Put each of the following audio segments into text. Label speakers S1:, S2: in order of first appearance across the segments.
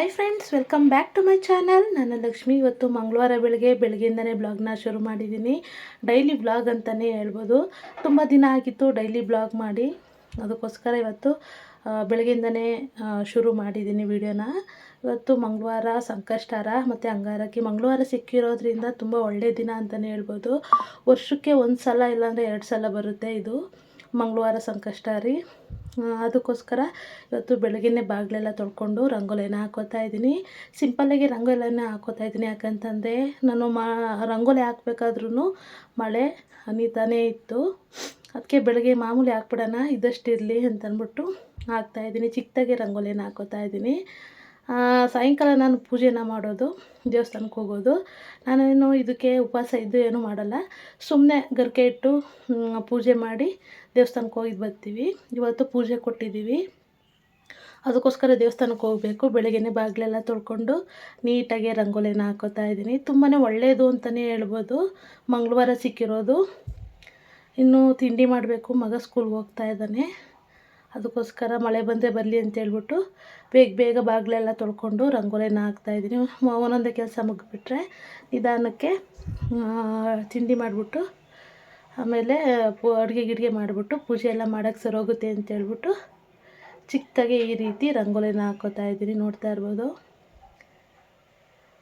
S1: Hi friends welcome back to my channel ನಾನು ಲಕ್ಷ್ಮಿ ಇವತ್ತು ಮಂಗಳವಾರ ಬೆಳಗ್ಗೆ ಬೆಳಗ್ಗೆಯಿಂದನೇ ಬ್ಲಾಗ್ನ ಶುರು ಮಾಡಿದ್ದೀನಿ. ಡೈಲಿ ಬ್ಲಾಗ್ ಅಂತಲೇ ಹೇಳ್ಬೋದು. ತುಂಬ ದಿನ ಆಗಿತ್ತು ಡೈಲಿ ಬ್ಲಾಗ್ ಮಾಡಿ. ಅದಕ್ಕೋಸ್ಕರ ಇವತ್ತು ಬೆಳಗ್ಗೆಯಿಂದನೇ ಶುರು ಮಾಡಿದ್ದೀನಿ ವಿಡಿಯೋನ ಇವತ್ತು ಮಂಗಳವಾರ ಸಂಕಷ್ಟಾರ ಮತ್ತು ಅಂಗಾರಕ್ಕೆ ಮಂಗಳವಾರ ಸಿಕ್ಕಿರೋದ್ರಿಂದ ತುಂಬ ಒಳ್ಳೆಯ ದಿನ ಅಂತಲೇ ಹೇಳ್ಬೋದು. ವರ್ಷಕ್ಕೆ ಒಂದು ಸಲ ಇಲ್ಲಾಂದರೆ ಎರಡು ಸಲ ಬರುತ್ತೆ ಇದು. ಮಂಗಳವಾರ ಸಂಕಷ್ಟ ರೀ. ಅದಕ್ಕೋಸ್ಕರ ಇವತ್ತು ಬೆಳಗ್ಗೆನೇ ಬಾಗಿಲೆಲ್ಲ ತೊಳ್ಕೊಂಡು ರಂಗೋಲಿನ ಹಾಕೋತಾ ಇದ್ದೀನಿ. ಸಿಂಪಲ್ಲಾಗಿ ರಂಗೋಲಿನ ಹಾಕೋತಾ ಇದ್ದೀನಿ. ಯಾಕಂತಂದರೆ ನಾನು ಮಾ, ರಂಗೋಲಿ ಹಾಕ್ಬೇಕಾದ್ರೂ ಮಳೆ ಹನಿತಾನೇ ಇತ್ತು. ಅದಕ್ಕೆ ಬೆಳಗ್ಗೆ ಮಾಮೂಲಿ ಹಾಕ್ಬಿಡೋಣ ಇದ್ದಷ್ಟು ಇರಲಿ ಅಂತಂದ್ಬಿಟ್ಟು ಹಾಕ್ತಾಯಿದ್ದೀನಿ ಚಿಕ್ಕದಾಗಿ ರಂಗೋಲಿನ ಹಾಕೋತಾ ಇದ್ದೀನಿ. ಸಾಯಂಕಾಲ ನಾನು ಪೂಜೆನ ಮಾಡೋದು, ದೇವಸ್ಥಾನಕ್ಕೆ ಹೋಗೋದು. ನಾನೇನು ಇದಕ್ಕೆ ಉಪವಾಸ ಇದ್ದು ಏನೂ ಮಾಡಲ್ಲ. ಸುಮ್ಮನೆ ಗರಿಕೆ ಇಟ್ಟು ಪೂಜೆ ಮಾಡಿ ದೇವಸ್ಥಾನಕ್ಕೆ ಹೋಗಿ ಬರ್ತೀವಿ. ಇವತ್ತು ಪೂಜೆ ಕೊಟ್ಟಿದ್ದೀವಿ. ಅದಕ್ಕೋಸ್ಕರ ದೇವಸ್ಥಾನಕ್ಕೆ ಹೋಗಬೇಕು. ಬೆಳಗ್ಗೆನೇ ಬಾಗಿಲೆಲ್ಲ ತೊಳ್ಕೊಂಡು ನೀಟಾಗಿ ರಂಗೋಲಿನ ಹಾಕೋತಾ ಇದ್ದೀನಿ. ತುಂಬಾ ಒಳ್ಳೆಯದು ಅಂತಲೇ ಹೇಳ್ಬೋದು. ಮಂಗಳವಾರ ಸಿಕ್ಕಿರೋದು. ಇನ್ನು ತಿಂಡಿ ಮಾಡಬೇಕು. ಮಗ ಸ್ಕೂಲ್ಗೆ ಹೋಗ್ತಾ ಇದ್ದಾನೆ. ಅದಕ್ಕೋಸ್ಕರ ಮಳೆ ಬಂದೇ ಬರಲಿ ಅಂತ ಹೇಳ್ಬಿಟ್ಟು ಬೇಗ ಬೇಗ ಬಾಗಿಲೆಲ್ಲ ತೊಳ್ಕೊಂಡು ರಂಗೋಲಿನ ಹಾಕ್ತಾಯಿದ್ದೀನಿ ಒಂದೊಂದೇ ಕೆಲಸ ಮುಗಿಬಿಟ್ರೆ ನಿಧಾನಕ್ಕೆ ತಿಂಡಿ ಮಾಡಿಬಿಟ್ಟು, ಆಮೇಲೆ ಅಡುಗೆ ಗಿಡಿಗೆ ಮಾಡಿಬಿಟ್ಟು ಪೂಜೆ ಎಲ್ಲ ಮಾಡೋಕ್ಕೆ ಸರೋಗುತ್ತೆ ಅಂತ ಹೇಳ್ಬಿಟ್ಟು ಚಿಕ್ಕದಾಗಿ ಈ ರೀತಿ ರಂಗೋಲಿನ ಹಾಕೋತಾ ಇದ್ದೀನಿ ನೋಡ್ತಾ ಇರ್ಬೋದು.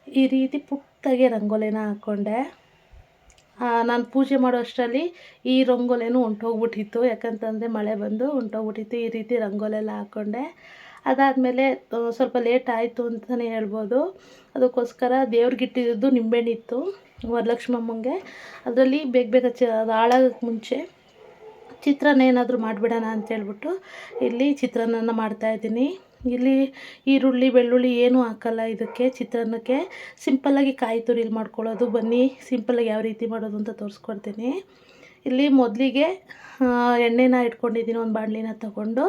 S1: ಈ ರೀತಿ ಪುಟ್ಟಾಗೆ ರಂಗೋಲಿನ ಹಾಕ್ಕೊಂಡೆ ನಾನು ಪೂಜೆ ಮಾಡೋ ಅಷ್ಟರಲ್ಲಿ ಈ ರಂಗೋಲಿನೂ ಹೊಂಟೋಗ್ಬಿಟ್ಟಿತ್ತು ಯಾಕಂತಂದರೆ ಮಳೆ ಬಂದು ಹೊಂಟೋಗ್ಬಿಟ್ಟಿತ್ತು ಈ ರೀತಿ ರಂಗೋಲಿ ಎಲ್ಲ ಹಾಕ್ಕೊಂಡೆ ಅದಾದಮೇಲೆ ಸ್ವಲ್ಪ ಲೇಟ್ ಆಯಿತು ಅಂತಲೇ ಹೇಳ್ಬೋದು. ಅದಕ್ಕೋಸ್ಕರ ದೇವ್ರಿಗಿಟ್ಟಿದ್ದು ನಿಂಬೆಹಣ್ಣಿತ್ತು, ವರಲಕ್ಷ್ಮಮ್ಮಂಗೆ. ಅದರಲ್ಲಿ ಬೇಗ ಬೇಗ ಚ, ಅದು ಹಾಳಾಗೋಕ್ಕೆ ಮುಂಚೆ ಚಿತ್ರಾನ್ನ ಏನಾದರೂ ಮಾಡಿಬಿಡೋಣ ಅಂತೇಳ್ಬಿಟ್ಟು ಇಲ್ಲಿ ಚಿತ್ರಾನ್ನ ಮಾಡ್ತಾಯಿದ್ದೀನಿ ಇಲ್ಲಿ ಈರುಳ್ಳಿ, ಬೆಳ್ಳುಳ್ಳಿ ಏನೂ ಹಾಕಲ್ಲ ಇದಕ್ಕೆ, ಚಿತ್ರಾನ್ನಕ್ಕೆ. ಸಿಂಪಲ್ಲಾಗಿ ಕಾಯಿ ತುರಿಲಿ ಮಾಡ್ಕೊಳ್ಳೋದು. ಬನ್ನಿ ಸಿಂಪಲ್ಲಾಗಿ ಯಾವ ರೀತಿ ಮಾಡೋದು ಅಂತ ತೋರಿಸ್ಕೊಡ್ತೀನಿ. ಇಲ್ಲಿ ಮೊದಲಿಗೆ ಎಣ್ಣೆನ ಇಟ್ಕೊಂಡಿದ್ದೀನಿ, ಒಂದು ಬಾಣಲಿನ ತಗೊಂಡು.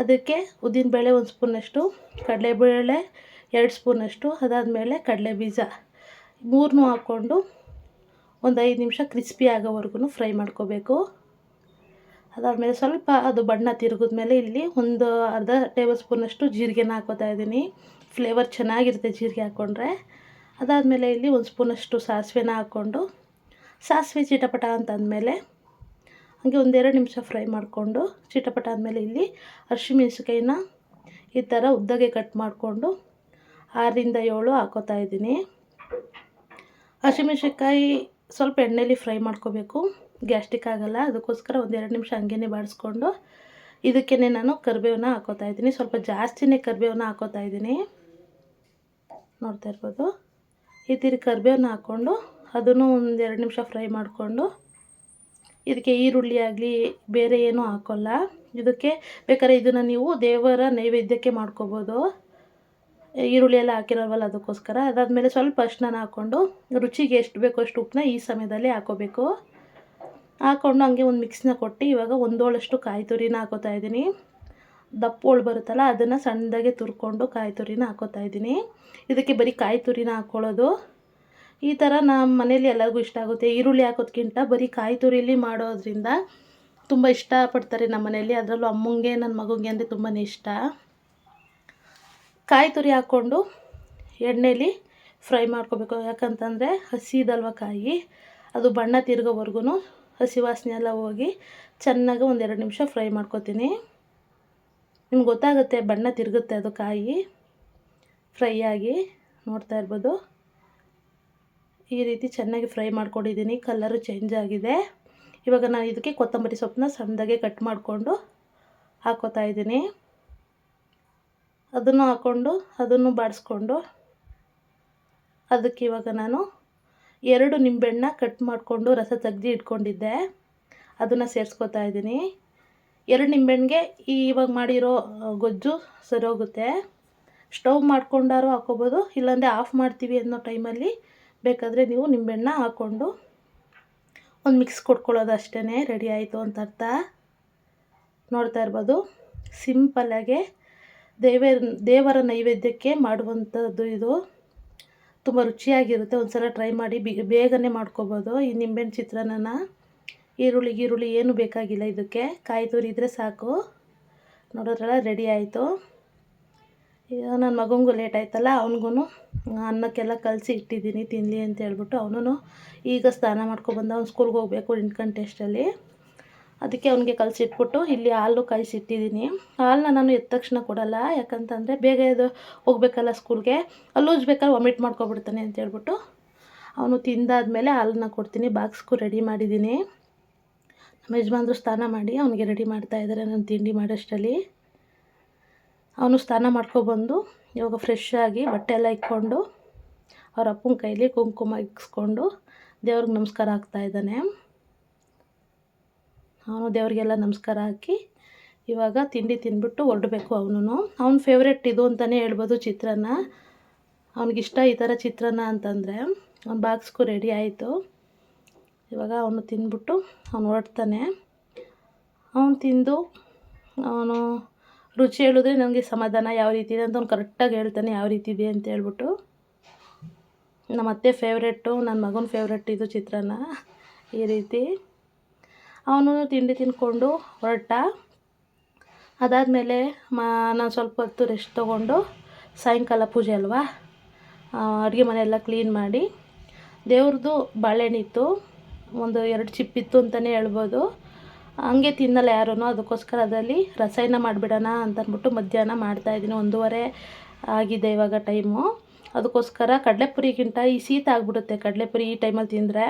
S1: ಅದಕ್ಕೆ ಉದ್ದಿನಬೇಳೆ ಒಂದು ಸ್ಪೂನಷ್ಟು, ಕಡಲೆಬೇಳೆ ಎರಡು ಸ್ಪೂನಷ್ಟು, ಅದಾದಮೇಲೆ ಕಡಲೆ ಬೀಜ ಮೂರನ್ನೂ ಹಾಕ್ಕೊಂಡು ಒಂದು ಐದು ನಿಮಿಷ ಕ್ರಿಸ್ಪಿ ಆಗೋವರೆಗೂ ಫ್ರೈ ಮಾಡ್ಕೋಬೇಕು. ಅದಾದಮೇಲೆ ಸ್ವಲ್ಪ ಅದು ಬಣ್ಣ ತಿರುಗಿದ್ಮೇಲೆ ಇಲ್ಲಿ ಒಂದು ಅರ್ಧ ಟೇಬಲ್ ಸ್ಪೂನಷ್ಟು ಜೀರಿಗೆನ ಹಾಕೋತಾ ಇದ್ದೀನಿ. ಫ್ಲೇವರ್ ಚೆನ್ನಾಗಿರುತ್ತೆ ಜೀರಿಗೆ ಹಾಕ್ಕೊಂಡ್ರೆ ಅದಾದಮೇಲೆ ಇಲ್ಲಿ ಒಂದು ಸ್ಪೂನಷ್ಟು ಸಾಸಿವೆನ ಹಾಕ್ಕೊಂಡು, ಸಾಸಿವೆ ಚಿಟಪಟ ಅಂತ ಅಂದಮೇಲೆ ಹಾಗೆ ಒಂದೆರಡು ನಿಮಿಷ ಫ್ರೈ ಮಾಡಿಕೊಂಡು, ಚಿಟಪಟ ಆದಮೇಲೆ ಇಲ್ಲಿ ಹಸಿಮೆಣ್ಸಿಕಾಯಿನ ಈ ಥರ ಉದ್ದಗೆ ಕಟ್ ಮಾಡಿಕೊಂಡು ಆರರಿಂದ ಏಳು ಹಾಕೋತಾ ಇದ್ದೀನಿ. ಹಸಿಮೆಣ್ಸಿನ್ಕಾಯಿ ಸ್ವಲ್ಪ ಎಣ್ಣೆಲಿ ಫ್ರೈ ಮಾಡ್ಕೋಬೇಕು. ಗ್ಯಾಸ್ಟಿಕ್ ಆಗಲ್ಲ, ಅದಕ್ಕೋಸ್ಕರ ಒಂದೆರಡು ನಿಮಿಷ ಹಂಗೇ ಬಾಡಿಸ್ಕೊಂಡು ಇದಕ್ಕೇ ನಾನು ಕರಿಬೇವನ್ನ ಹಾಕೋತಾ ಇದ್ದೀನಿ. ಸ್ವಲ್ಪ ಜಾಸ್ತಿನೇ ಕರಿಬೇವನ್ನ ಹಾಕೋತಾ ಇದ್ದೀನಿ. ನೋಡ್ತಾ ಇರ್ಬೋದು. ಈ ತಿರಿ ಕರಿಬೇವನ್ನ ಹಾಕ್ಕೊಂಡು ಅದನ್ನು ಒಂದೆರಡು ನಿಮಿಷ ಫ್ರೈ ಮಾಡಿಕೊಂಡು ಇದಕ್ಕೆ ಈರುಳ್ಳಿ ಆಗಲಿ, ಬೇರೆ ಏನೂ ಹಾಕೋಲ್ಲ. ಇದಕ್ಕೆ ಬೇಕಾದ್ರೆ ಇದನ್ನು ನೀವು ದೇವರ ನೈವೇದ್ಯಕ್ಕೆ ಮಾಡ್ಕೋಬೋದು. ಈರುಳ್ಳಿ ಎಲ್ಲ ಹಾಕಿರೋಲ್ವಲ್ಲ ಅದಕ್ಕೋಸ್ಕರ. ಅದಾದಮೇಲೆ ಸ್ವಲ್ಪ ಅರ್ಶನ ಹಾಕ್ಕೊಂಡು ರುಚಿಗೆ ಎಷ್ಟು ಬೇಕೋ ಅಷ್ಟು ಉಪ್ಪನ್ನ ಈ ಸಮಯದಲ್ಲಿ ಹಾಕೋಬೇಕು. ಹಾಕ್ಕೊಂಡು ಹಂಗೆ ಒಂದು ಮಿಕ್ಸ್ನ ಕೊಟ್ಟು ಇವಾಗ ಒಂದೋಳಷ್ಟು ಕಾಯಿ ತುರಿನ ಹಾಕೋತಾ ಇದ್ದೀನಿ. ದಪ್ಪ ಹೋಳು ಬರುತ್ತಲ್ಲ, ಅದನ್ನು ಸಣ್ಣದಾಗೆ ತುರ್ಕೊಂಡು ಕಾಯಿ ತುರಿನ ಹಾಕೋತಾ ಇದ್ದೀನಿ. ಇದಕ್ಕೆ ಬರೀ ಕಾಯಿ ತುರಿನ ಹಾಕ್ಕೊಳ್ಳೋದು ಈ ಥರ ನಮ್ಮ ಮನೇಲಿ ಎಲ್ಲರಿಗೂ ಇಷ್ಟ ಆಗುತ್ತೆ. ಈರುಳ್ಳಿ ಹಾಕೋದ್ಕಿಂತ ಬರೀ ಕಾಯಿ ತುರಿಲಿ ಮಾಡೋದ್ರಿಂದ ತುಂಬ ಇಷ್ಟಪಡ್ತಾರೆ ನಮ್ಮ ಮನೇಲಿ. ಅದರಲ್ಲೂ ಅಮ್ಮಂಗೆ, ನನ್ನ ಮಗುಗೆ ಅಂದರೆ ತುಂಬಾ ಇಷ್ಟ. ಕಾಯಿ ತುರಿ ಹಾಕ್ಕೊಂಡು ಎಣ್ಣೆಲಿ ಫ್ರೈ ಮಾಡ್ಕೋಬೇಕು. ಯಾಕಂತಂದರೆ ಹಸಿದಲ್ವ ಕಾಯಿ, ಅದು ಬಣ್ಣ ತಿರುಗೋವರೆಗೂ ಹಸಿ ವಾಸನೆ ಎಲ್ಲ ಹೋಗಿ ಚೆನ್ನಾಗಿ ಒಂದೆರಡು ನಿಮಿಷ ಫ್ರೈ ಮಾಡ್ಕೊತೀನಿ. ನಿಮ್ಗೆ ಗೊತ್ತಾಗುತ್ತೆ, ಬಣ್ಣ ತಿರುಗುತ್ತೆ ಅದು ಕಾಯಿ. ಫ್ರೈ ಆಗಿ ನೋಡ್ತಾ ಇರ್ಬೋದು. ಈ ರೀತಿ ಚೆನ್ನಾಗಿ ಫ್ರೈ ಮಾಡ್ಕೊಂಡಿದ್ದೀನಿ ಕಲ್ಲರು ಚೇಂಜ್ ಆಗಿದೆ. ಇವಾಗ ನಾನು ಇದಕ್ಕೆ ಕೊತ್ತಂಬರಿ ಸೊಪ್ಪನ್ನ ಸಣ್ಣದಾಗೆ ಕಟ್ ಮಾಡಿಕೊಂಡು ಹಾಕೋತಾ ಇದ್ದೀನಿ. ಅದನ್ನು ಹಾಕ್ಕೊಂಡು ಅದನ್ನು ಬಾಡಿಸ್ಕೊಂಡು, ಅದಕ್ಕೆ ಇವಾಗ ನಾನು ಎರಡು ನಿಂಬೆಹಣ್ಣ ಕಟ್ ಮಾಡಿಕೊಂಡು ರಸ ತೆಗ್ದು ಇಟ್ಕೊಂಡಿದ್ದೆ. ಅದನ್ನು ಸೇರಿಸ್ಕೊತಾ ಇದ್ದೀನಿ. ಎರಡು ನಿಂಬೆಹಣ್ಣಿಗೆ ಈ ಇವಾಗ ಮಾಡಿರೋ ಗೊಜ್ಜು ಸರಿ ಹೋಗುತ್ತೆ ಸ್ಟವ್ ಮಾಡ್ಕೊಂಡಾರು ಹಾಕೋಬೋದು, ಇಲ್ಲಾಂದರೆ ಆಫ್ ಮಾಡ್ತೀವಿ ಅನ್ನೋ ಟೈಮಲ್ಲಿ ಬೇಕಾದರೆ ನೀವು ನಿಂಬೆಹಣ್ಣ ಹಾಕ್ಕೊಂಡು ಒಂದು ಮಿಕ್ಸ್ ಕೊಟ್ಕೊಳ್ಳೋದು ಅಷ್ಟೇ ರೆಡಿ ಆಯಿತು ಅಂತ ಅರ್ಥ. ನೋಡ್ತಾ ಇರ್ಬೋದು. ಸಿಂಪಲ್ಲಾಗೆ ದೇವೇ ದೇವರ ನೈವೇದ್ಯಕ್ಕೆ ಮಾಡುವಂಥದ್ದು ಇದು. ತುಂಬ ರುಚಿಯಾಗಿರುತ್ತೆ. ಒಂದು ಸಲ ಟ್ರೈ ಮಾಡಿ ಬೇಗನೆ ಮಾಡ್ಕೊಬೋದು. ಈ ನಿಂಬೆಹಣ್ಣು ಚಿತ್ರಾನ್ನನ. ಈರುಳ್ಳಿ ಈರುಳ್ಳಿ ಏನು ಬೇಕಾಗಿಲ್ಲ ಇದಕ್ಕೆ. ಕಾಯಿ ತುರಿ ಇದ್ದರೆ ಸಾಕು. ನೋಡೋದ್ರಲ್ಲ ರೆಡಿ ಆಯಿತು. ಈಗ ನನ್ನ ಮಗನಿಗೂ ಲೇಟ್ ಆಯ್ತಲ್ಲ ಅವನಿಗೂ ಅನ್ನಕ್ಕೆಲ್ಲ ಕಲಸಿ ಇಟ್ಟಿದ್ದೀನಿ ತಿನ್ನಲಿ ಅಂತ ಹೇಳ್ಬಿಟ್ಟು ಅವನು ಈಗ ಸ್ನಾನ ಮಾಡ್ಕೊಬಂದ ಅವ್ನು ಸ್ಕೂಲ್ಗೆ ಹೋಗಬೇಕು, ಎಂಟು ಗಂಟೆ ಅಷ್ಟರಲ್ಲಿ. ಅದಕ್ಕೆ ಅವನಿಗೆ ಕಲಸಿಟ್ಬಿಟ್ಟು ಇಲ್ಲಿ ಹಾಲು ಕಾಯಿಸಿಟ್ಟಿದ್ದೀನಿ. ಹಾಲನ್ನ ನಾನು ಎದ್ದ ತಕ್ಷಣ ಕೊಡಲ್ಲ. ಯಾಕಂತಂದರೆ ಬೇಗ ಇದು ಹೋಗ್ಬೇಕಲ್ಲ ಸ್ಕೂಲ್ಗೆ. ಅಲ್ಲಿ ಉಜ್ಬೇಕಾದ್ರೆ ವಾಮಿಟ್ ಮಾಡ್ಕೊಬಿಡ್ತಾನೆ ಅಂತ ಹೇಳ್ಬಿಟ್ಟು ಅವನು ತಿಂದಾದ್ಮೇಲೆ ಹಾಲನ್ನ ಕೊಡ್ತೀನಿ. ಬಾಕ್ಸ್ಗೂ ರೆಡಿ ಮಾಡಿದ್ದೀನಿ. ನಮ್ಮ ಯಜಮಾನ್ರು ಸ್ನಾನ ಮಾಡಿ ಅವನಿಗೆ ರೆಡಿ ಮಾಡ್ತಾ ಇದ್ದಾರೆ ನಾನು ತಿಂಡಿ ಮಾಡೋಷ್ಟರಲ್ಲಿ. ಅವನು ಸ್ನಾನ ಮಾಡ್ಕೊಬಂದು ಇವಾಗ ಫ್ರೆಶ್ ಆಗಿ ಬಟ್ಟೆ ಎಲ್ಲ ಇಕ್ಕೊಂಡು ಅವ್ರ ಅಪ್ಪನ ಕೈಲಿ ಕುಂಕುಮ ಇಕ್ಸ್ಕೊಂಡು ದೇವ್ರಿಗೆ ನಮಸ್ಕಾರ ಆಗ್ತಾಯಿದ್ದಾನೆ ಇದ್ದಾನೆ. ಅವನು ದೇವರಿಗೆಲ್ಲ ನಮಸ್ಕಾರ ಹಾಕಿ ಇವಾಗ ತಿಂಡಿ ತಿಂದ್ಬಿಟ್ಟು ಹೊರಡಬೇಕು ಅವನು ಅವ್ನ ಫೇವ್ರೆಟ್ ಇದು ಅಂತಲೇ ಹೇಳ್ಬೋದು ಚಿತ್ರಾನ್ನ. ಅವನಿಗಿಷ್ಟ ಈ ಥರ ಚಿತ್ರಾನ್ನ ಅಂತಂದರೆ ಅವ್ನ ಬಾಕ್ಸ್ಗೂ ರೆಡಿ ಆಯಿತು. ಇವಾಗ ಅವನು ತಿಂದ್ಬಿಟ್ಟು ಅವ್ನು ಹೊರಡ್ತಾನೆ. ಅವನು ತಿಂದು ಅವನು ರುಚಿ ಹೇಳಿದ್ರೆ ನನಗೆ ಸಮಾಧಾನ ಯಾವ ರೀತಿ ಇದೆ ಅಂತ ಅವ್ನು ಕರೆಕ್ಟಾಗಿ ಹೇಳ್ತಾನೆ ಯಾವ ರೀತಿ ಇದೆ ಅಂತ ಹೇಳ್ಬಿಟ್ಟು. ನಮ್ಮ ಅತ್ತೆ ಫೇವ್ರೆಟ್ಟು ನನ್ನ ಮಗನ ಫೇವ್ರೆಟ್ ಇದು ಚಿತ್ರಾನ್ನ. ಈ ರೀತಿ. ಅವನು ತಿಂಡಿ ತಿಂದ್ಕೊಂಡು ಹೊರಟ. ಅದಾದಮೇಲೆ ಮಾ, ನಾನು ಸ್ವಲ್ಪ ಹೊತ್ತು ರೆಸ್ಟ್ ತೊಗೊಂಡು ಸಾಯಂಕಾಲ ಪೂಜೆ ಅಲ್ವಾ? ಅಡುಗೆ ಮನೆಯೆಲ್ಲ ಕ್ಲೀನ್ ಮಾಡಿ. ದೇವ್ರದ್ದು ಬಾಳೆಹಣ್ಣಿತ್ತು. ಒಂದು ಎರಡು ಚಿಪ್ಪಿತ್ತು ಅಂತಲೇ ಹೇಳ್ಬೋದು. ಹಂಗೆ ತಿನ್ನಲ್ಲ ಯಾರೂ ಅದಕ್ಕೋಸ್ಕರ ಅದರಲ್ಲಿ ರಸಾಯನ ಮಾಡಿಬಿಡೋಣ ಅಂತಂದ್ಬಿಟ್ಟು ಮಧ್ಯಾಹ್ನ ಮಾಡ್ತಾಯಿದ್ದೀನಿ ಒಂದೂವರೆ ಆಗಿದೆ ಇವಾಗ ಟೈಮು ಅದಕ್ಕೋಸ್ಕರ ಕಡಲೆಪುರಿಗಿಂತ ಈ ಶೀತ ಆಗಿಬಿಡುತ್ತೆ. ಕಡಲೆಪುರಿ ಈ ಟೈಮಲ್ಲಿ ತಿಂದರೆ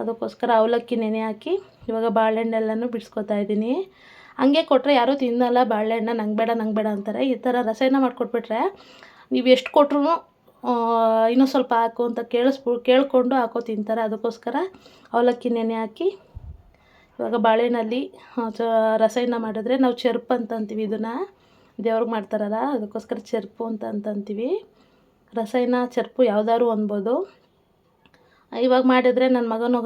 S1: ಅದಕ್ಕೋಸ್ಕರ ಅವಲಕ್ಕಿ ನೆನೆ ಹಾಕಿ ಇವಾಗ ಬಾಳೆಹಣ್ಣೆಲ್ಲನೂ ಬಿಡಿಸ್ಕೊತಾ ಇದ್ದೀನಿ. ಹಂಗೆ ಕೊಟ್ಟರೆ ಯಾರೂ ತಿನ್ನಲ್ಲ ಬಾಳೆಹಣ್ಣ, ನಂಗೆ ಬೇಡ ನಂಗೆ ಬೇಡ ಅಂತಾರೆ. ಈ ಥರ ರಸಾಯನ ಮಾಡಿಕೊಟ್ಬಿಟ್ರೆ ನೀವು ಎಷ್ಟು ಕೊಟ್ರು ಇನ್ನೂ ಸ್ವಲ್ಪ ಹಾಕು ಅಂತ ಕೇಳಿಸ್ಬು, ಕೇಳಿಕೊಂಡು ಹಾಕೋ ತಿಂತಾರೆ. ಅದಕ್ಕೋಸ್ಕರ ಅವಲಕ್ಕಿ ನೆನೆ ಹಾಕಿ ಇವಾಗ ಬಾಳೆಹಣ್ಣಲ್ಲಿ ರಸಾಯನ ಮಾಡಿದ್ರೆ ನಾವು ಚೆರ್ಪು ಅಂತ ಅಂತೀವಿ ಇದನ್ನು. ದೇವ್ರಿಗೆ ಮಾಡ್ತಾರಲ್ಲ, ಅದಕ್ಕೋಸ್ಕರ ಚೆರ್ಪು ಅಂತ ಅಂತಂತೀವಿ ರಸಾಯನ, ಚೆರ್ಪು ಯಾವುದಾದ್ರು ಅನ್ಬೋದು. ಇವಾಗ ಮಾಡಿದ್ರೆ ನನ್ನ ಮಗನು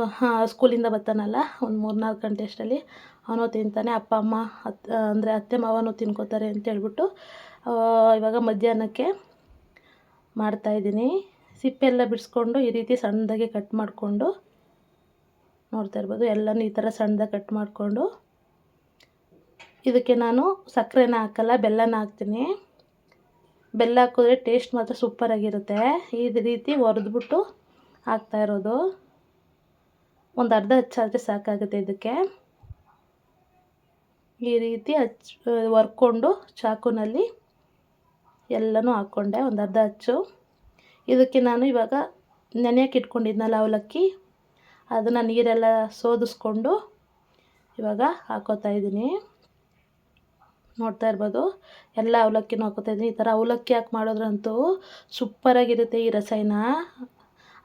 S1: ಸ್ಕೂಲಿಂದ ಬರ್ತಾನಲ್ಲ, ಒಂದು ಮೂರು ನಾಲ್ಕು ಗಂಟೆ ಅಷ್ಟರಲ್ಲಿ. ಅವನು ತಿಂತಾನೆ, ಅಪ್ಪ, ಅಮ್ಮ, ಅತ್, ಅಂದರೆ ಅತ್ತೆ, ಮಾವನು ತಿನ್ಕೋತಾರೆ ಅಂತ ಹೇಳ್ಬಿಟ್ಟು ಇವಾಗ ಮಧ್ಯಾಹ್ನಕ್ಕೆ ಮಾಡ್ತಾಯಿದ್ದೀನಿ ಸಿಪ್ಪೆಲ್ಲ ಬಿಡಿಸ್ಕೊಂಡು ಈ ರೀತಿ ಸಣ್ಣದಾಗಿ ಕಟ್ ಮಾಡಿಕೊಂಡು ನೋಡ್ತಾ ಇರ್ಬೋದು. ಎಲ್ಲನೂ ಈ ಥರ ಸಣ್ಣದಾಗಿ ಕಟ್ ಮಾಡಿಕೊಂಡು. ಇದಕ್ಕೆ ನಾನು ಸಕ್ಕರೆನ ಹಾಕಲ್ಲ, ಬೆಲ್ಲನ ಹಾಕ್ತೀನಿ. ಬೆಲ್ಲ ಹಾಕಿದ್ರೆ ಟೇಸ್ಟ್ ಮಾತ್ರ ಸೂಪರಾಗಿರುತ್ತೆ. ಈ ರೀತಿ ಒರೆದ್ಬಿಟ್ಟು ಹಾಕ್ತಾ ಇರೋದು. ಒಂದು ಅರ್ಧ ಹಚ್ಚಾದರೆ ಸಾಕಾಗುತ್ತೆ ಇದಕ್ಕೆ. ಈ ರೀತಿ ಹಚ್ ಒರ್ಕೊಂಡು ಚಾಕುನಲ್ಲಿ ಎಲ್ಲನೂ ಹಾಕ್ಕೊಂಡೆ, ಒಂದು ಅರ್ಧ ಹಚ್ಚು. ಇದಕ್ಕೆ ನಾನು ಇವಾಗ ನೆನೆಯಕ್ಕೆ ಇಟ್ಕೊಂಡಿದ್ನಲ್ಲ ಅವಲಕ್ಕಿ, ಅದನ್ನು ನೀರೆಲ್ಲ ಸೋದಿಸ್ಕೊಂಡು ಇವಾಗ ಹಾಕೋತಾ ಇದ್ದೀನಿ. ನೋಡ್ತಾ ಇರ್ಬೋದು, ಎಲ್ಲ ಅವಲಕ್ಕಿನೂ ಹಾಕೋತಾ ಇದ್ದೀನಿ. ಈ ಥರ ಅವಲಕ್ಕಿ ಹಾಕಿ ಮಾಡೋದ್ರಂತೂ ಸೂಪರಾಗಿರುತ್ತೆ ಈ ರಸಾಯನ.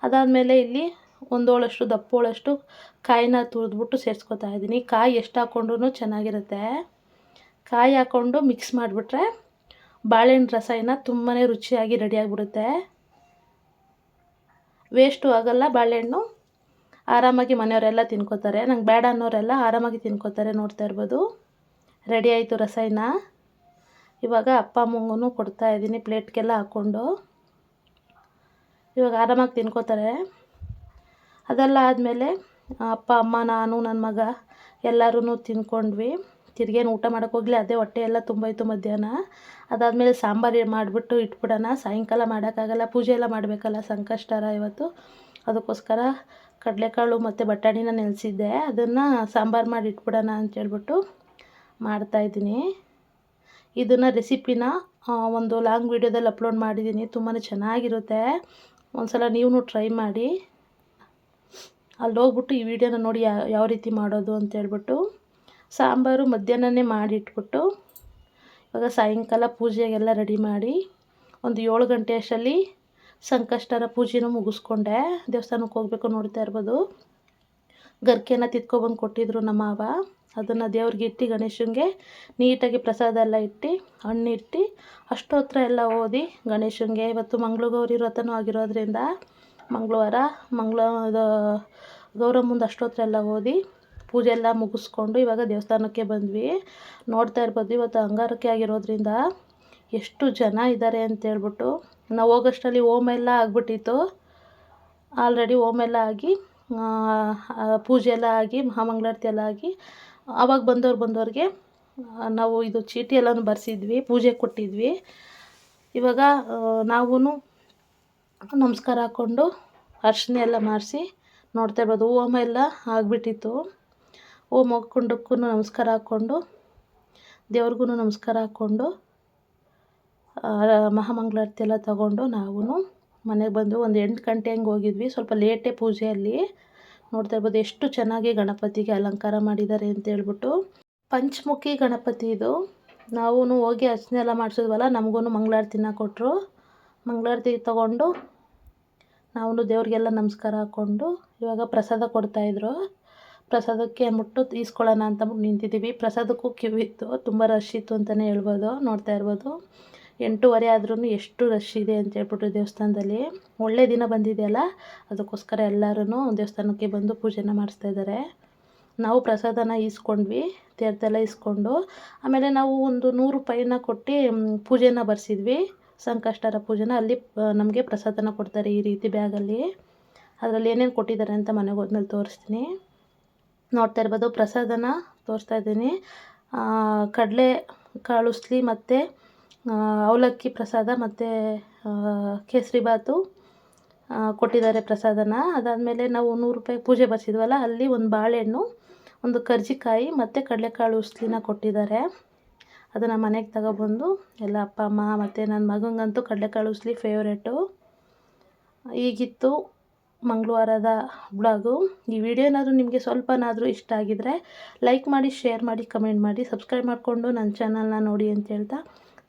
S1: ಅದಾದಮೇಲೆ ಇಲ್ಲಿ ಒಂದೋಳಷ್ಟು, ದಪ್ಪೋಳಷ್ಟು ಕಾಯಿನ ತುರಿದ್ಬಿಟ್ಟು ಸೇರಿಸ್ಕೊತಾ ಇದ್ದೀನಿ. ಕಾಯಿ ಎಷ್ಟು ಹಾಕ್ಕೊಂಡ್ರೂ ಚೆನ್ನಾಗಿರುತ್ತೆ. ಕಾಯಿ ಹಾಕ್ಕೊಂಡು ಮಿಕ್ಸ್ ಮಾಡಿಬಿಟ್ರೆ ಬಾಳೆಹಣ್ಣು ರಸಾಯನ ತುಂಬಾ ರುಚಿಯಾಗಿ ರೆಡಿಯಾಗಿಬಿಡುತ್ತೆ ವೇಸ್ಟು ಆಗೋಲ್ಲ, ಬಾಳೆಹಣ್ಣು ಆರಾಮಾಗಿ ಮನೆಯವರೆಲ್ಲ ತಿನ್ಕೋತಾರೆ. ನಂಗೆ ಬೇಡ ಅನ್ನೋರೆಲ್ಲ ಆರಾಮಾಗಿ ತಿನ್ಕೋತಾರೆ ನೋಡ್ತಾ ಇರ್ಬೋದು. ರೆಡಿ ಆಯಿತು ರಸಾಯನ. ಇವಾಗ ಅಪ್ಪ ಅಮ್ಮಂಗೂ ಕೊಡ್ತಾ ಇದ್ದೀನಿ ಪ್ಲೇಟ್ಗೆಲ್ಲ ಹಾಕ್ಕೊಂಡು ಇವಾಗ ಆರಾಮಾಗಿ ತಿನ್ಕೋತಾರೆ. ಅದೆಲ್ಲ ಆದಮೇಲೆ ಅಪ್ಪ, ಅಮ್ಮ, ನಾನು ನನ್ನ ಮಗ ಎಲ್ಲರೂ ತಿನ್ಕೊಂಡ್ವಿ. ತಿರ್ಗೇನು ಊಟ ಮಾಡೋಕ್ಕೆ ಹೋಗ್ಲಿ, ಅದೇ ಹೊಟ್ಟೆ ಎಲ್ಲ ತುಂಬೋಯ್ತು ಮಧ್ಯಾಹ್ನ. ಅದಾದಮೇಲೆ ಸಾಂಬಾರು ಮಾಡಿಬಿಟ್ಟು ಇಟ್ಬಿಡೋಣ. ಸಾಯಂಕಾಲ ಮಾಡೋಕ್ಕಾಗಲ್ಲ, ಪೂಜೆ ಎಲ್ಲ ಮಾಡಬೇಕಲ್ಲ ಸಂಕಷ್ಟರ ಇವತ್ತು. ಅದಕ್ಕೋಸ್ಕರ ಕಡಲೆಕಾಳು ಮತ್ತು ಬಟಾಣಿನ ನೆನೆಸಿದ್ದೆ. ಅದನ್ನು ಸಾಂಬಾರು ಮಾಡಿ ಇಟ್ಬಿಡೋಣ ಅಂತೇಳ್ಬಿಟ್ಟು ಮಾಡ್ತಾಯಿದ್ದೀನಿ ಇದನ್ನು ರೆಸಿಪಿನ ಒಂದು ಲಾಂಗ್ ವೀಡಿಯೋದಲ್ಲಿ ಅಪ್ಲೋಡ್ ಮಾಡಿದ್ದೀನಿ. ತುಂಬಾ ಚೆನ್ನಾಗಿರುತ್ತೆ. ಒಂದು ಸಲ ನೀವು ಟ್ರೈ ಮಾಡಿ. ಅಲ್ಲಿ ಹೋಗ್ಬಿಟ್ಟು ಈ ವಿಡಿಯೋನ ನೋಡಿ ಯಾವ ರೀತಿ ಮಾಡೋದು ಅಂತೇಳ್ಬಿಟ್ಟು ಸಾಂಬಾರು ಮಧ್ಯಾಹ್ನನೇ ಮಾಡಿಟ್ಬಿಟ್ಟು ಇವಾಗ ಸಾಯಂಕಾಲ ಪೂಜೆಗೆಲ್ಲ ರೆಡಿ ಮಾಡಿ ಒಂದು ಏಳು ಗಂಟೆ ಅಷ್ಟರಲ್ಲಿ ಸಂಕಷ್ಟರ ಪೂಜೆನೂ ಮುಗಿಸ್ಕೊಂಡೆ. ದೇವಸ್ಥಾನಕ್ಕೆ ಹೋಗ್ಬೇಕು ನೋಡ್ತಾ ಇರ್ಬೋದು. ಗರ್ಕೆನ ತಿತ್ಕೊಬಂದು ಕೊಟ್ಟಿದ್ರು ನಮ್ಮ ಮಾವ. ಅದನ್ನು ದೇವ್ರಿಗೆ ಇಟ್ಟು ಗಣೇಶನಿಗೆ ನೀಟಾಗಿ ಪ್ರಸಾದ ಎಲ್ಲ ಇಟ್ಟು, ಹಣ್ಣಿಟ್ಟು ಅಷ್ಟೋತ್ರ ಎಲ್ಲ ಓದಿ ಗಣೇಶನಿಗೆ ಇವತ್ತು ಮಂಗಳಗೌರಿ ವ್ರತನೂ ಆಗಿರೋದ್ರಿಂದ ಮಂಗಳವಾರ ಮಂಗಳ, ಇದು ಗೌರಮ್ಮಂದು ಅಷ್ಟೋತ್ರ ಎಲ್ಲ ಓದಿ ಪೂಜೆ ಎಲ್ಲ ಮುಗಿಸ್ಕೊಂಡು ಇವಾಗ ದೇವಸ್ಥಾನಕ್ಕೆ ಬಂದ್ವಿ. ನೋಡ್ತಾ ಇರ್ಬೋದು ಇವತ್ತು ಅಂಗಾರಕ್ಕೆ ಆಗಿರೋದ್ರಿಂದ ಎಷ್ಟು ಜನ ಇದ್ದಾರೆ ಅಂತೇಳ್ಬಿಟ್ಟು ನಾವು ಹೋಗೋಷ್ಟರಲ್ಲಿ ಹೋಮ ಎಲ್ಲ ಆಗಿಬಿಟ್ಟಿತ್ತು. ಆಲ್ರೆಡಿ ಹೋಮ ಎಲ್ಲ ಆಗಿ ಪೂಜೆ ಎಲ್ಲ ಆಗಿ, ಮಹಾಮಂಗಳಾರತಿ ಎಲ್ಲ ಆಗಿ ಆವಾಗ ಬಂದವ್ರು ಬಂದವ್ರಿಗೆ ನಾವು ಇದು ಚೀಟಿ ಎಲ್ಲನೂ ಬರೆಸಿದ್ವಿ, ಪೂಜೆ ಕೊಟ್ಟಿದ್ವಿ. ಇವಾಗ ನಾವೂ ನಮಸ್ಕಾರ ಹಾಕ್ಕೊಂಡು ಅರ್ಶಿನ ಎಲ್ಲ ಮಾಡಿಸಿ ನೋಡ್ತಾ ಇರ್ಬೋದು. ಹೋಮ ಎಲ್ಲ ಆಗಿಬಿಟ್ಟಿತ್ತು. ಹೋಮ ಕುಂಡಕ್ಕೂ ನಮಸ್ಕಾರ ಹಾಕ್ಕೊಂಡು ದೇವ್ರಿಗೂ ನಮಸ್ಕಾರ ಹಾಕ್ಕೊಂಡು ಮಹಾಮಂಗಳಾರತಿ ಎಲ್ಲ ತಗೊಂಡು ನಾವು ಮನೆಗೆ ಬಂದು ಒಂದು ಎಂಟು ಗಂಟೆ ಹಂಗೆ ಹೋಗಿದ್ವಿ. ಸ್ವಲ್ಪ ಲೇಟೇ ಪೂಜೆ ಅಲ್ಲಿ ನೋಡ್ತಾ ಇರ್ಬೋದು ಎಷ್ಟು ಚೆನ್ನಾಗಿ ಗಣಪತಿಗೆ ಅಲಂಕಾರ ಮಾಡಿದ್ದಾರೆ ಅಂತ ಹೇಳ್ಬಿಟ್ಟು ಪಂಚಮುಖಿ ಗಣಪತಿ ಇದು. ನಾವು ಹೋಗಿ ಅರ್ಚನೆ ಎಲ್ಲ ಮಾಡಿಸಿದ್ವಲ್ಲ ನಮಗೂ ಮಂಗಳಾರತಿನ ಕೊಟ್ಟರು ಮಂಗಳಾರತಿ ತೊಗೊಂಡು ನಾವು ದೇವ್ರಿಗೆಲ್ಲ ನಮಸ್ಕಾರ ಹಾಕ್ಕೊಂಡು ಇವಾಗ ಪ್ರಸಾದ ಕೊಡ್ತಾಯಿದ್ರು ಪ್ರಸಾದಕ್ಕೆ ಮುಟ್ಟು ಈಸ್ಕೊಳ್ಳೋಣ ಅಂತ ನಿಂತಿದ್ದೀವಿ. ಪ್ರಸಾದಕ್ಕೂ ಕಿವಿತ್ತು ತುಂಬ ರಶ್ ಇತ್ತು ಅಂತಲೇ ಹೇಳ್ಬೋದು, ನೋಡ್ತಾ ಇರ್ಬೋದು. ಎಂಟೂವರೆ ಆದ್ರೂ ಎಷ್ಟು ರಶ್ ಇದೆ ಅಂತ ಹೇಳ್ಬಿಟ್ಟು ದೇವಸ್ಥಾನದಲ್ಲಿ. ಒಳ್ಳೆ ದಿನ ಬಂದಿದೆಯಲ್ಲ ಅದಕ್ಕೋಸ್ಕರ ಎಲ್ಲರೂ ದೇವಸ್ಥಾನಕ್ಕೆ ಬಂದು ಪೂಜೆನ ಮಾಡಿಸ್ತಾ ಇದ್ದಾರೆ ನಾವು ಪ್ರಸಾದನ ಈಸ್ಕೊಂಡ್ವಿ ತೀರ್ಥೆಲ್ಲ ಈಸ್ಕೊಂಡು, ಆಮೇಲೆ ನಾವು ಒಂದು ನೂರು ರೂಪಾಯಿನ ಕೊಟ್ಟು ಪೂಜೆನ ಬರ್ಸಿದ್ವಿ. ಸಂಕಷ್ಟರ ಪೂಜೆನ ಅಲ್ಲಿ ನಮಗೆ ಪ್ರಸಾದನ ಕೊಡ್ತಾರೆ ಈ ರೀತಿ ಬ್ಯಾಗಲ್ಲಿ. ಅದರಲ್ಲಿ ಏನೇನು ಕೊಟ್ಟಿದ್ದಾರೆ ಅಂತ ಮನೆಗೆ ಹೋದ್ಮೇಲೆ ತೋರಿಸ್ತೀನಿ. ನೋಡ್ತಾ ಇರ್ಬೋದು, ಪ್ರಸಾದನ ತೋರಿಸ್ತಾ ಇದ್ದೀನಿ. ಕಡಲೆ ಕಾಳುಸ್ಲಿ ಮತ್ತು ಅವಲಕ್ಕಿ ಪ್ರಸಾದ ಮತ್ತು ಕೇಸರಿಬಾತು ಕೊಟ್ಟಿದ್ದಾರೆ ಪ್ರಸಾದನ. ಅದಾದಮೇಲೆ ನಾವು ನೂರು ರೂಪಾಯಿ ಪೂಜೆ ಬರ್ಸಿದ್ವಲ್ಲ, ಅಲ್ಲಿ ಒಂದು ಬಾಳೆಹಣ್ಣು, ಒಂದು ಕರ್ಜಿಕಾಯಿ ಮತ್ತು ಕಡಲೆಕಾಳು ಉಸ್ಲಿನ ಕೊಟ್ಟಿದ್ದಾರೆ. ಅದನ್ನು ಮನೆಗೆ ತಗೊಬಂದು ಎಲ್ಲ ಅಪ್ಪ, ಅಮ್ಮ ಮತ್ತು ನನ್ನ ಮಗನಿಗಂತೂ ಕಡಲೆಕಾಳು ಉಸ್ಲಿ ಫೇವ್ರೇಟು ಈಗಿತ್ತು ಮಂಗಳವಾರದ ಬ್ಲಾಗು ಈ ವಿಡಿಯೋ ಏನಾದರೂ ನಿಮಗೆ ಸ್ವಲ್ಪನಾದರೂ ಇಷ್ಟ ಆಗಿದರೆ ಲೈಕ್ ಮಾಡಿ ಶೇರ್ ಮಾಡಿ ಕಮೆಂಟ್ ಮಾಡಿ ಸಬ್ಸ್ಕ್ರೈಬ್ ಮಾಡಿಕೊಂಡು ನನ್ನ ಚಾನಲ್ನ ನೋಡಿ ಅಂತ ಹೇಳ್ತಾ